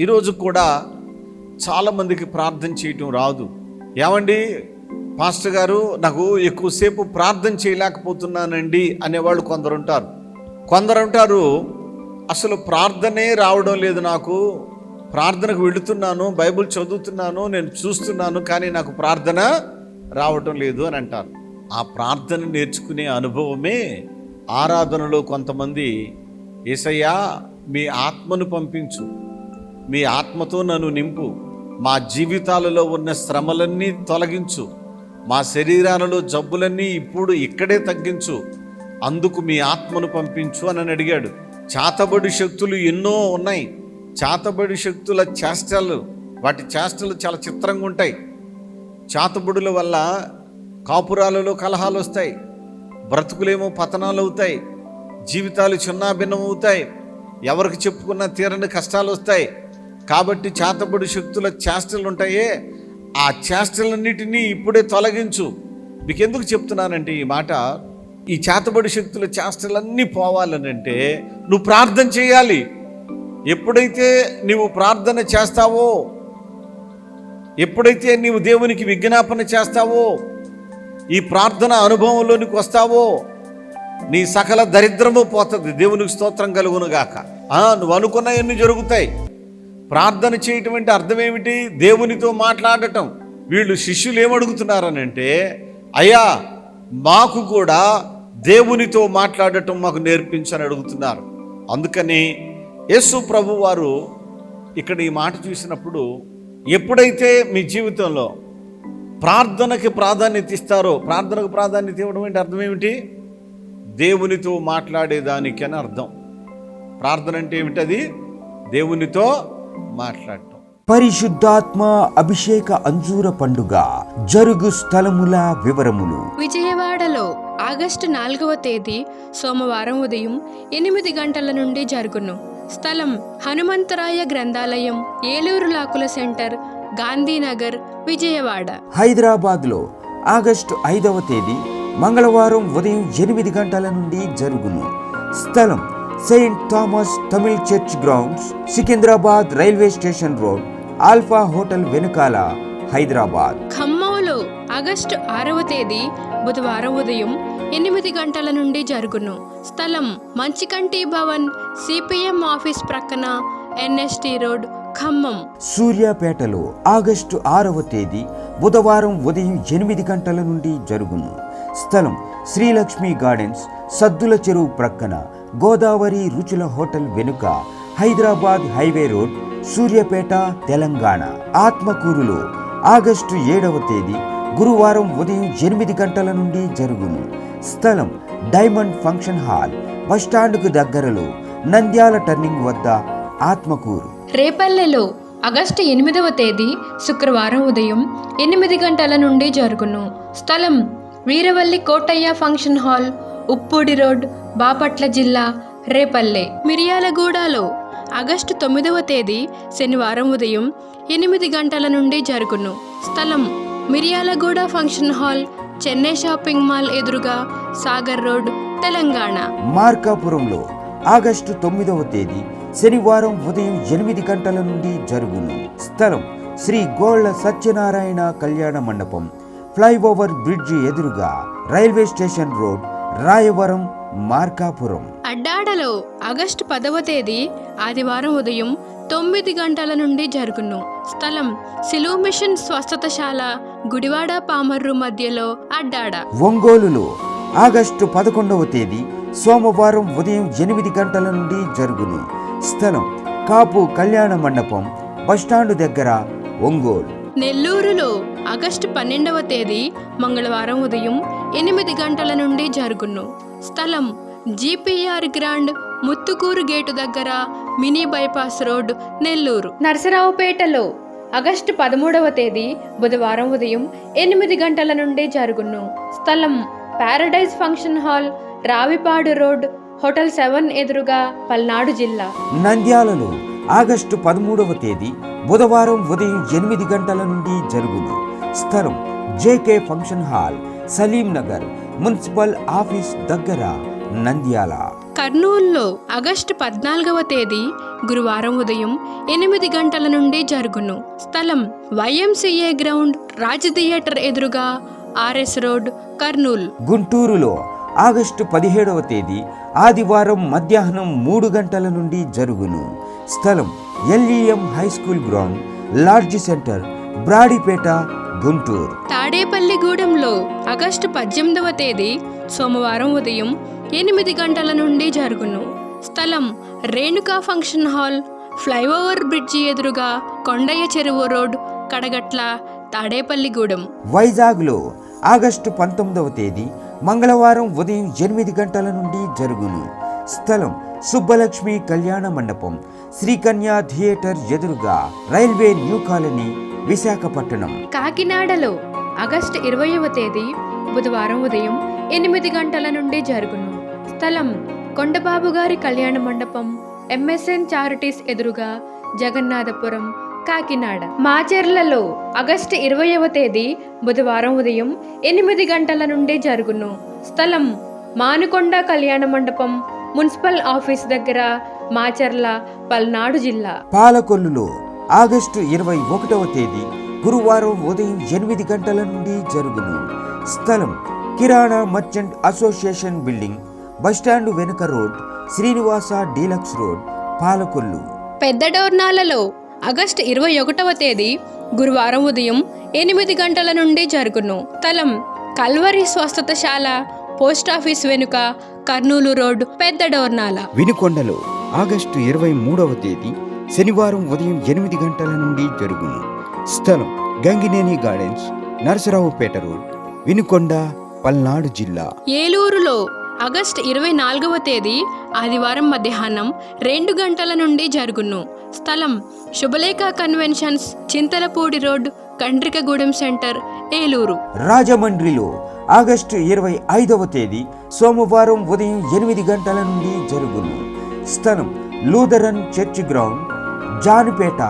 ఈరోజు కూడా చాలామందికి ప్రార్థన చేయటం రాదు. ఏమండి? పాస్టర్ గారు నాకు ఎక్కువసేపు ప్రార్థన చేయలేకపోతున్నానండి అనేవాళ్ళు కొందరు ఉంటారు. కొందరు ఉంటారు అసలు ప్రార్థనే రావడం లేదు నాకు. ప్రార్థనకు వెళుతున్నాను బైబిల్ చదువుతున్నాను నేను చూస్తున్నాను కానీ నాకు ప్రార్థన రావటం లేదు అని అంటారు. ఆ ప్రార్థన నేర్చుకునే అనుభవమే ఆరాధనలో కొంతమంది ఏసయ్యా మీ ఆత్మను పంపించు. మీ ఆత్మతో నన్ను నింపు. మా జీవితాలలో ఉన్న శ్రమలన్నీ తొలగించు. మా శరీరాలలో జబ్బులన్నీ ఇప్పుడు ఇక్కడే తగ్గించు. అందుకు మీ ఆత్మను పంపించు అని అడిగాడు. చాతబడి శక్తులు ఎన్నో ఉన్నాయి. చాతబడి శక్తుల చేష్టలు వాటి చేష్టలు చాలా చిత్రంగా ఉంటాయి. చాతబడుల వల్ల కాపురాలలో కలహాలు వస్తాయి. బ్రతుకులేమో పతనాలు అవుతాయి. జీవితాలు చిన్నాభిన్నం అవుతాయి. ఎవరికి చెప్పుకున్నా తీరని కష్టాలు వస్తాయి. కాబట్టి చేతబడి శక్తుల చేష్టలు ఉంటాయే ఆ చేష్టలన్నిటినీ ఇప్పుడే తొలగించు. మీకు ఎందుకు చెప్తున్నానంటే ఈ మాట? ఈ చేతబడి శక్తుల చేష్టలన్నీ పోవాలనంటే నువ్వు ప్రార్థన చేయాలి. ఎప్పుడైతే నీవు ప్రార్థన చేస్తావో ఎప్పుడైతే నీవు దేవునికి విజ్ఞాపన చేస్తావో ఈ ప్రార్థన అనుభవంలోనికి వస్తావో నీ సకల దరిద్రము పోతుంది. దేవునికి స్తోత్రం కలుగునుగాక. నువ్వు అనుకున్న నువ్వు జరుగుతాయి. ప్రార్థన చేయటం అంటే అర్థం ఏమిటి దేవునితో మాట్లాడటం. వీళ్ళు శిష్యులు ఏమడుగుతున్నారనంటే అయ్యా మాకు కూడా దేవునితో మాట్లాడటం మాకు నేర్పించని అడుగుతున్నారు. అందుకని యేసు ప్రభు వారు ఇక్కడ ఈ మాట చూసినప్పుడు ఎప్పుడైతే మీ జీవితంలో ప్రార్థనకి ప్రాధాన్యత ఇస్తారో ప్రార్థనకు ప్రాధాన్యత ఇవ్వడం అంటే అర్థం ఏమిటి దేవునితో మాట్లాడేదానికి అని అర్థం. ప్రార్థన అంటే ఏమిటది? దేవునితో మాట్లాడటం. పరిశుద్ధాత్మ అభిషేక అంజూర పండుగ జరుగు స్థలముల వివరములు. విజయవాడలో ఆగస్టు నాలుగవ తేదీ సోమవారం ఉదయం ఎనిమిది గంటల నుండి జరుగును. స్థలం హనుమంతరాయ గ్రంథాలయం ఏలూరు లాకుల సెంటర్ గాంధీనగర్ విజయవాడ. హైదరాబాద్లో ఆగస్టు ఐదవ తేదీ మంగళవారం ఉదయం ఎనిమిది గంటల నుండి జరుగును. స్థలం Saint Thomas Tamil church grounds Secunderabad railway station road Alpha hotel వెనుకాల హైదరాబాద్ ఖమ్మంలో ఆగస్టు ఆరవ తేదీ బుధవారం ఉదయం ఎనిమిది గంటల నుండి జరుగును. స్థలం మంచికంటి భవన్ సిపిఎం ఆఫీస్ ప్రక్కన ఎన్ఎస్టి రోడ్ ఖమ్మం. సూర్యాపేటలో ఆగస్టు ఆరవ తేదీ బుధవారం ఉదయం ఎనిమిది గంటల నుండి జరుగును. స్థలం శ్రీలక్ష్మి గార్డెన్స్ సద్దుల చెరువు ప్రక్కన గోదావరి రుచుల హోటల్ వెనుక హైదరాబాద్ హైవే రోడ్ సూర్యాపేట తెలంగాణ. ఆత్మకూరులో ఆగస్టు ఏడవ తేదీ గురువారం ఉదయం ఎనిమిది గంటల నుండి జరుగును. స్థలం డైమండ్ ఫంక్షన్ హాల్ బస్టాండ్కు దగ్గరలో నంద్యాల టర్నింగ్ వద్ద ఆత్మకూరు. రేపల్లెలో ఆగస్టు ఎనిమిదవ తేదీ శుక్రవారం ఉదయం ఎనిమిది గంటల నుండి జరుగును. స్థలం Veeravalli Kotaiah function hall Uppudi road Bapatla జిల్లా రేపల్లె మిరియాలగూడలో ఆగస్టు తొమ్మిదవ తేదీ శనివారం ఉదయం ఎనిమిది గంటల నుండి జరుగును. స్థలం Miryalaguda function hall Chennai shopping mall ఎదురుగా సాగర్ రోడ్ తెలంగాణ. మార్కాపురంలో ఆగస్టు తొమ్మిదవ తేదీ శనివారం ఉదయం ఎనిమిది గంటల నుండి జరుగును. స్థలం శ్రీ గోళ్ళ సత్యనారాయణ కళ్యాణ మండపం ఫ్లైఓవర్ బ్రిడ్జి ఎదురుగా railway station road Rayavaram Markapuram. అడ్డాడలో August పదవ తేదీ ఆదివారం ఉదయం తొమ్మిది గంటల నుండి జరుగును. స్థలం సిలువ మిషన్ స్వస్థతశాల గుడివాడ పామర్రు మధ్యలో అడ్డాడ. ఒంగోలులో ఆగస్టు పదకొండవ తేదీ సోమవారం ఉదయం ఎనిమిది గంటల నుండి జరుగును. స్థలం కాపు కళ్యాణ మండపం బస్టాండు దగ్గర ఒంగోలు. నెల్లూరులో ఆగస్టు పన్నెండవ తేదీ మంగళవారం ఉదయం ఎనిమిది గంటల నుండి జరుగును. స్థలం జీపీఆర్ గ్రాండ్ ముత్తుకూరు గేటు దగ్గర మినీ బైపాస్ రోడ్ నెల్లూరు. నరసరావుపేటలో ఆగస్టు పదమూడవ తేదీ బుధవారం ఉదయం ఎనిమిది గంటల నుండి జరుగును. స్థలం paradise function hall Ravipadu road hotel seven ఎదురుగా పల్నాడు జిల్లా. నంద్యాలలో ఆగస్టు పదమూడవ తేదీ బుధవారం ఉదయం ఎనిమిది గంటల నుండి జరుగును. స్థలం JK function hall Salim Nagar municipal office దగ్గర నంద్యాల. కర్నూలులో ఆగస్టు పద్నాలుగవ తేదీ గురువారం ఉదయం ఎనిమిది గంటల నుండి జరుగును. స్థలం వైఎంసీఏ గ్రౌండ్ రాజ్ థియేటర్ ఎదురుగా ఆర్ఎస్ రోడ్ కర్నూలు. గుంటూరులో ఆగస్టు పదిహేడవ తేదీ ఆదివారం మధ్యాహ్నం మూడు గంటల నుండి జరుగును. స్థలం LEM high school ground lodge centre Brodipet Guntur. తాడేపల్లిగూడెంలో August పద్దెనిమిదవ తేదీ సోమవారం ఉదయం ఎనిమిది గంటల నుండి జరుగును. స్థలం Renuka function hall flyover bridge ఎదురుగా కొండయ్య చెరువు రోడ్ కడగట్ల తాడేపల్లిగూడెం. వైజాగ్లో ఆగస్టు పంతొమ్మిదవ తేదీ మంగళవారం ఉదయం ఎనిమిది గంటల నుండి జరుగును. స్థలం సుబ్బలక్ష్మి కళ్యాణ మండపం శ్రీకన్యా థియేటర్ ఎదురుగా రైల్వే న్యూ కాలనీ విశాఖపట్నం. కాకినాడలో ఆగస్టు ఇరవైవ తేదీ బుధవారం ఉదయం ఎనిమిది గంటల నుండి జరుగును. స్థలం కొండబాబు గారి కళ్యాణ మండపం ఎంఎస్ఎన్ చారిటీస్ ఎదురుగా జగన్నాథపురం కాకినాడ. మాచెర్లలో ఆగస్టు ఇరవైవ తేదీ బుధవారం ఉదయం ఎనిమిది గంటల నుండి జరుగును. స్థలం మానుకొండ కళ్యాణ మండపం మున్సిపల్ ఆఫీస్ దగ్గర మాచర్ల పల్నాడు జిల్లా. పాలకొల్లులో ఆగస్టు ఇరవై ఒకటవ తేదీ గురువారం ఉదయం ఎనిమిది గంటల నుండి జరుగును. స్థలం kirana merchant association building bus stand వెనుక road Srinivasa deluxe road Palakollu. పెద్ద డోర్నాలలో ఆగస్టు ఇరవై ఒకటవ తేదీ గురువారం ఉదయం ఎనిమిది గంటల నుండి జరుగును. స్థలం కల్వరి స్వస్థతశాల పోస్టాఫీస్ వెనుక కర్నూలు రోడ్ పెద్ద డోర్నాల. వినుకొండలో ఆగస్టు ఇరవై మూడవ తేదీ శనివారం ఉదయం ఎనిమిది గంటల నుండి జరుగును. స్థలం గంగినేని గార్డెన్స్ నరసరావుపేట రోడ్ వినుకొండ పల్నాడు జిల్లా. ఏలూరులో ఆగస్టు ఇరవై నాలుగవ తేదీ ఆదివారం మధ్యాహ్నం రెండు గంటల నుండి జరుగును. స్థలం Subhalekha conventions Chintalapudi road Kandrikagudem centre Eluru. రాజమండ్రిలో ఆగస్టు ఇరవై ఐదవ తేదీ సోమవారం ఉదయం ఎనిమిది గంటల నుండి జరుగును. స్థలం Lutheran church ground Janupeta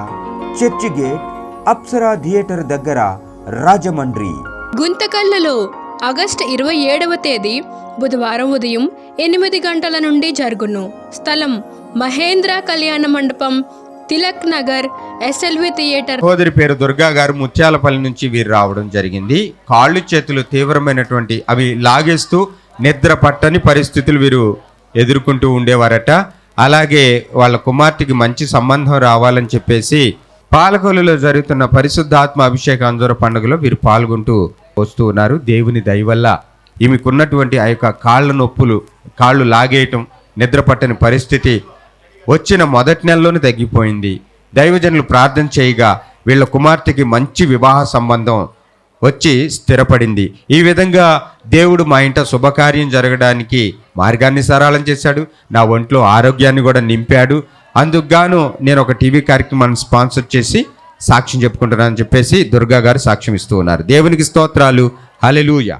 church gate Apsara theatre దగ్గర రాజమండ్రి. గుంతకల్లలో ఆగస్టు ఇరవై ఏడవ తేదీ బుధవారం ఉదయం ఎనిమిది గంటల నుండి జరుగును. స్థలం మహేంద్ర కళ్యాణ మండపం తిలక్ నగర్ ఎస్ఎల్వి థియేటర్. సోదరి పేరు దుర్గా గారు ముత్యాలపల్లి నుంచి వీరు రావడం జరిగింది. కాళ్ళు చేతులు తీవ్రమైనటువంటి అవి లాగేస్తూ నిద్ర పట్టని పరిస్థితులు వీరు ఎదుర్కొంటూ ఉండేవారట. అలాగే వాళ్ళ కుమార్తెకి మంచి సంబంధం రావాలని చెప్పేసి పాలకొల్లులో జరుగుతున్న పరిశుద్ధాత్మ అభిషేక అంజూర పండుగలో వీరు పాల్గొంటూ వస్తూ ఉన్నారు. దేవుని దయ వల్ల ఈమెకున్నటువంటి ఆ యొక్క కాళ్ళ నొప్పులు కాళ్ళు లాగేయటం నిద్ర పట్టని పరిస్థితి వచ్చిన మొదటి నెలలోనే తగ్గిపోయింది. దైవజనులు ప్రార్థన చేయగా వీళ్ళ కుమార్తెకి మంచి వివాహ సంబంధం వచ్చి స్థిరపడింది. ఈ విధంగా దేవుడు మా ఇంట శుభకార్యం జరగడానికి మార్గాన్ని సరళం చేశాడు. నా ఒంట్లో ఆరోగ్యాన్ని కూడా నింపాడు. అందుకుగాను నేను ఒక టీవీ కార్యక్రమాన్ని స్పాన్సర్ చేసి సాక్ష్యం చెప్పుకుంటున్నానని చెప్పేసి దుర్గా గారు సాక్ష్యం ఇస్తూ ఉన్నారు. దేవునికి స్తోత్రాలు. హల్లెలూయా.